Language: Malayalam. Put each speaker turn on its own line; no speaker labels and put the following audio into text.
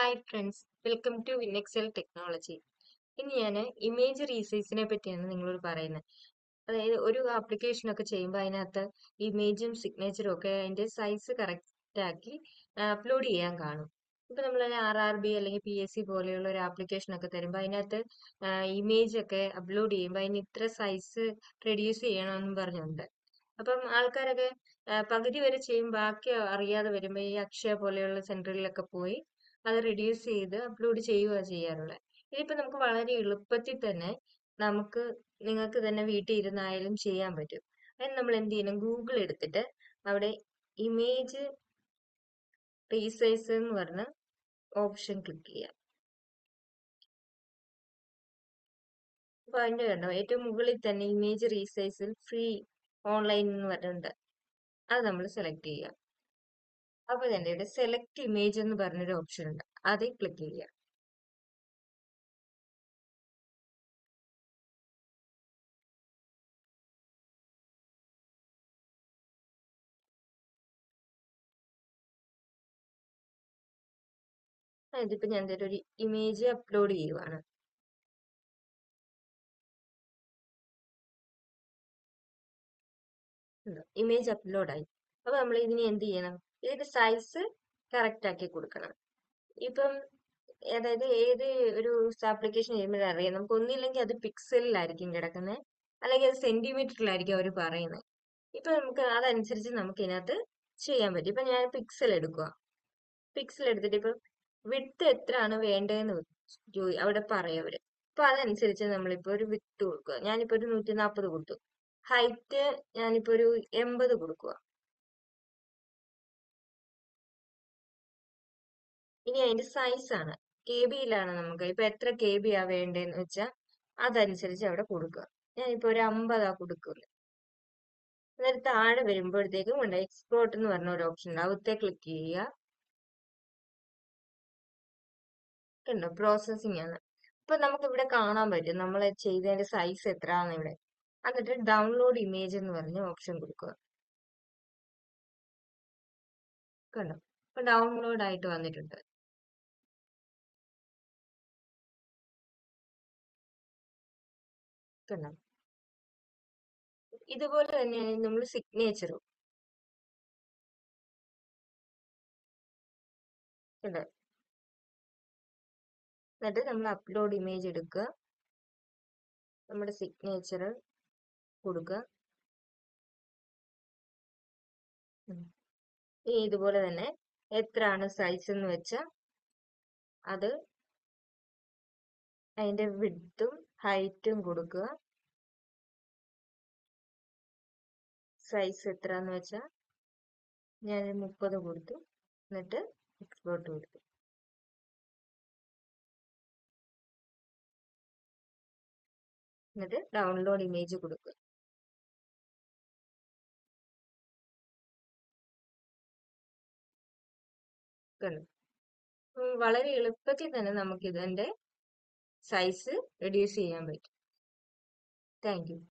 ഹായ് ഫ്രണ്ട്സ് വെൽക്കം ടു വിനെക്സൽ ടെക്നോളജി ഇന്ന് ഞാൻ ഇമേജ് റീസൈസിനെ പറ്റിയാണ് നിങ്ങളോട് പറയുന്നത്. അതായത് ഒരു ആപ്ലിക്കേഷൻ ഒക്കെ ചെയ്യുമ്പോൾ അതിനകത്ത് ഇമേജും സിഗ്നേച്ചറും ഒക്കെ അതിന്റെ സൈസ് കറക്റ്റ് ആക്കി അപ്ലോഡ് ചെയ്യാൻ കാണും. ഇപ്പം നമ്മൾ ആർ ആർ ബി അല്ലെങ്കിൽ പി എസ് സി പോലെയുള്ള ഒരു ആപ്ലിക്കേഷൻ ഒക്കെ തരുമ്പോൾ അതിനകത്ത് ഇമേജ് ഒക്കെ അപ്ലോഡ് ചെയ്യുമ്പോൾ അതിന് ഇത്ര സൈസ് റെഡ്യൂസ് ചെയ്യണമെന്നും പറഞ്ഞുണ്ട് അപ്പം ആൾക്കാരൊക്കെ പകുതി വരെ ചെയ്യും ബാക്കി അറിയാതെ വരുമ്പോൾ ഈ അക്ഷയ പോലെയുള്ള സെന്ററിലൊക്കെ പോയി അത് റെഡ്യൂസ് ചെയ്ത് അപ്ലോഡ് ചെയ്യുക ചെയ്യാറുള്ളത് ഇതിപ്പോ നമുക്ക് വളരെ എളുപ്പത്തിൽ തന്നെ നമുക്ക് നിങ്ങൾക്ക് തന്നെ വീട്ടിൽ ഇരുന്നായാലും ചെയ്യാൻ പറ്റും. അതിന് നമ്മൾ എന്ത് ചെയ്യണം? ഗൂഗിൾ എടുത്തിട്ട് അവിടെ ഇമേജ് റീസൈസ് എന്ന് പറഞ്ഞ ഓപ്ഷൻ ക്ലിക്ക് ചെയ്യാം. അപ്പൊ അതിന്റെ കണ്ടോ? ഏറ്റവും മുകളിൽ തന്നെ ഇമേജ് റീസൈസിൽ ഫ്രീ ഓൺലൈൻ എന്ന് പറഞ്ഞിട്ടുണ്ട്. അത് നമ്മൾ സെലക്ട് ചെയ്യുക അപ്പൊ തന്നെ. ഇവിടെ സെലക്ട് ഇമേജ് എന്ന് പറഞ്ഞൊരു ഓപ്ഷൻ ഉണ്ട്. അതിൽ ക്ലിക്ക് ചെയ്യുക. ഇതിപ്പോ ഞാൻ ദേ ഒരു ഇമേജ് അപ്ലോഡ് ചെയ്യുവാണ്. ഇമേജ് അപ്ലോഡ് ആയി. അപ്പൊ നമ്മൾ ഇതിനെ എന്ത് ചെയ്യണം? ഇതിന്റെ സൈസ് കറക്റ്റ് ആക്കി കൊടുക്കണം. ഇപ്പം അതായത് ഏത് ഒരു ആപ്ലിക്കേഷൻ ചെയ്യുമ്പോഴും അറിയാം. നമുക്ക് ഒന്നില്ലെങ്കിൽ അത് പിക്സലിലായിരിക്കും കിടക്കുന്നത് അല്ലെങ്കിൽ അത് സെന്റിമീറ്ററിലായിരിക്കും അവർ പറയുന്നത് ഇപ്പൊ നമുക്ക് അതനുസരിച്ച് നമുക്ക് ഇതിനകത്ത് ചെയ്യാൻ പറ്റും. ഇപ്പൊ ഞാൻ പിക്സൽ എടുക്കുക പിക്സൽ എടുത്തിട്ട് ഇപ്പൊ വിഡ്ത്ത് എത്രയാണ് വേണ്ടതെന്ന് അവിടെ പറയും അവർ. അപ്പൊ അതനുസരിച്ച് നമ്മളിപ്പോ ഒരു വിട്ട് കൊടുക്കുക ഞാനിപ്പോ ഒരു നൂറ്റി നാൽപ്പത് കൊടുത്തു. ഹൈറ്റ് ഞാനിപ്പോ ഒരു എൺപത് കൊടുക്കുക ഇനി അതിന്റെ സൈസ് ആണ്. കെ ബിയിലാണ് നമുക്ക്. ഇപ്പൊ എത്ര കെ ബി ആ വേണ്ടതെന്ന് വെച്ചാൽ അതനുസരിച്ച് അവിടെ കൊടുക്കുക. ഞാനിപ്പോ ഒരു അമ്പതാ കൊടുക്കുന്നത് എന്നിട്ട് താഴെ വരുമ്പോഴത്തേക്കും ഉണ്ട് എക്സ്പോർട്ട് എന്ന് പറഞ്ഞ ഒരു ഓപ്ഷൻ ഉണ്ട്. അവിടുത്തെ ക്ലിക്ക് ചെയ്യുക. കണ്ടോ ആണ്. അപ്പൊ നമുക്ക് ഇവിടെ കാണാൻ പറ്റും. നമ്മൾ ചെയ്തതിന്റെ സൈസ് എത്രയാണ് ഇവിടെ. എന്നിട്ട് ഡൗൺലോഡ് ഇമേജ് എന്ന് പറഞ്ഞ ഓപ്ഷൻ കൊടുക്കുക. കണ്ടോ? ഇപ്പൊ ഡൗൺലോഡ് ആയിട്ട് വന്നിട്ടുണ്ട്. കണ്ടോ ഇതുപോലെ തന്നെയാണ് നമ്മൾ സിഗ്നേച്ചറും കണ്ടോ എന്നിട്ട് നമ്മൾ അപ്ലോഡ് ഇമേജ് എടുക്കുക. നമ്മുടെ സിഗ്നേച്ചർ കൊടുക്കുക. ഇനി ഇതുപോലെ തന്നെ എത്രയാണ് സൈസ് എന്ന് വെച്ചാൽ അത് അതിന്റെ വിഡ്ത്തും ഹൈറ്റും കൊടുക്കുക. സൈസ് എത്രാന്ന് വെച്ചാൽ ഞാൻ മുപ്പത് കൊടുത്തു. എന്നിട്ട് എക്സ്പോർട്ട് കൊടുത്തു. എന്നിട്ട് ഡൗൺലോഡ് ഇമേജ് കൊടുക്കുക? വളരെ എളുപ്പത്തിൽ തന്നെ നമുക്ക് ഇതിന്റെ സൈസ് റെഡ്യൂസ് ചെയ്യാൻ പറ്റും. താങ്ക്